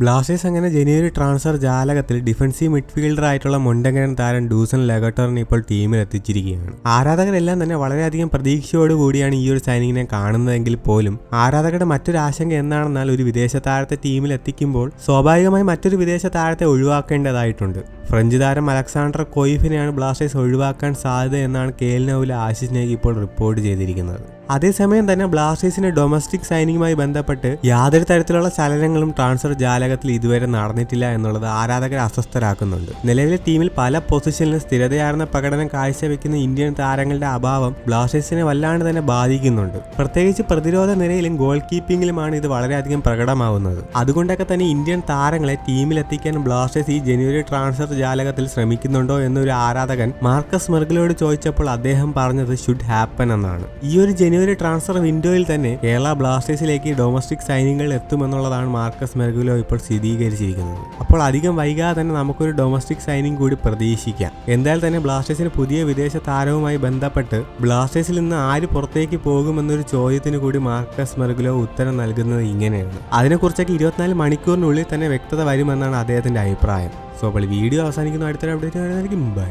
Blasters അങ്ങനെ ജനുവരി transfer ജാലകത്തിൽ defensive midfielder ആയിട്ടുള്ള മുണ്ടങ്കൻ താരം ഡൂസൺ ലെഗട്ടറിനെ ഇപ്പോൾ ടീമിൽ എത്തിച്ചിരിക്കുകയാണ്. ആരാധകരെല്ലാം തന്നെ വളരെയധികം പ്രതീക്ഷയോടുകൂടിയാണ് ഈ ഒരു സൈനിങ്ങിനെ കാണുന്നതെങ്കിൽ പോലും ആരാധകരുടെ മറ്റൊരു ആശങ്ക എന്താണെന്നാൽ ഒരു വിദേശ താരത്തെ ടീമിൽ എത്തിക്കുമ്പോൾ സ്വാഭാവികമായി മറ്റൊരു വിദേശ താരത്തെ ഒഴിവാക്കേണ്ടതായിട്ടുണ്ട്. ഫ്രഞ്ച് താരം അലക്സാണ്ടർ കൊയ്ഫിനെയാണ് ബ്ലാസ്റ്റേഴ്സ് ഒഴിവാക്കാൻ സാധ്യത എന്നാണ് കെ എൽ നൗവിലെ ആശിഷ് നേഗി ഇപ്പോൾ റിപ്പോർട്ട് ചെയ്തിരിക്കുന്നത്. അതേസമയം തന്നെ ബ്ലാസ്റ്റേഴ്സിന്റെ ഡൊമസ്റ്റിക് സൈനിങ്ങുമായി ബന്ധപ്പെട്ട് യാതൊരു തരത്തിലുള്ള ചലനങ്ങളും ട്രാൻസ്ഫർ ജാലകത്തിൽ ഇതുവരെ നടന്നിട്ടില്ല എന്നുള്ളത് ആരാധകരെ അസ്വസ്ഥരാക്കുന്നുണ്ട്. നിലവിലെ ടീമിൽ പല പൊസിഷനിലും സ്ഥിരതയാർന്ന പ്രകടനം കാഴ്ചവെക്കുന്ന ഇന്ത്യൻ താരങ്ങളുടെ അഭാവം ബ്ലാസ്റ്റേഴ്സിനെ വല്ലാണ്ട് തന്നെ ബാധിക്കുന്നുണ്ട്. പ്രത്യേകിച്ച് പ്രതിരോധ നിരയിലും ഗോൾ കീപ്പിംഗിലുമാണ് ഇത് വളരെയധികം പ്രകടമാവുന്നത്. അതുകൊണ്ടൊക്കെ തന്നെ ഇന്ത്യൻ താരങ്ങളെ ടീമിലെത്തിക്കാൻ ബ്ലാസ്റ്റേഴ്സ് ഈ ജനുവരി ട്രാൻസ്ഫർ ജാലകത്തിൽ ശ്രമിക്കുന്നുണ്ടോ എന്നൊരു ആരാധകൻ മാർക്കസ് മെർഗിലോട് ചോദിച്ചപ്പോൾ അദ്ദേഹം പറഞ്ഞത് ഷുഡ് ഹാപ്പൻ എന്നാണ്. ഈ ഒരു ജനുവരി ട്രാൻസ്ഫർ വിൻഡോയിൽ തന്നെ കേരള ബ്ലാസ്റ്റേഴ്സിലേക്ക് ഡൊമസ്റ്റിക് സൈനികൾ എത്തുമെന്നുള്ളതാണ് മാർക്കസ് മെർഗുലോ ഇപ്പോൾ സ്ഥിരീകരിച്ചിരിക്കുന്നത്. അപ്പോൾ അധികം വൈകാതെ തന്നെ നമുക്കൊരു ഡൊമസ്റ്റിക് സൈനിങ് കൂടി പ്രതീക്ഷിക്കാം. എന്തായാലും തന്നെ ബ്ലാസ്റ്റേഴ്സിന് പുതിയ വിദേശ താരവുമായി ബന്ധപ്പെട്ട് ബ്ലാസ്റ്റേഴ്സിൽ നിന്ന് ആര് പുറത്തേക്ക് പോകുമെന്നൊരു ചോദ്യത്തിന് കൂടി മാർക്കസ് മെർഗുലോ ഉത്തരം നൽകുന്നത് ഇങ്ങനെയാണ്. അതിനെക്കുറിച്ചൊക്കെ ഇരുപത്തിനാല് മണിക്കൂറിനുള്ളിൽ തന്നെ വ്യക്തത വരുമെന്നാണ് അദ്ദേഹത്തിന്റെ അഭിപ്രായം. സോ അപ്പോൾ വീഡിയോ അവസാനിക്കുന്ന അടുത്തൊരു അപ്ഡേറ്റ് വരുന്നതായിരിക്കും ബൈ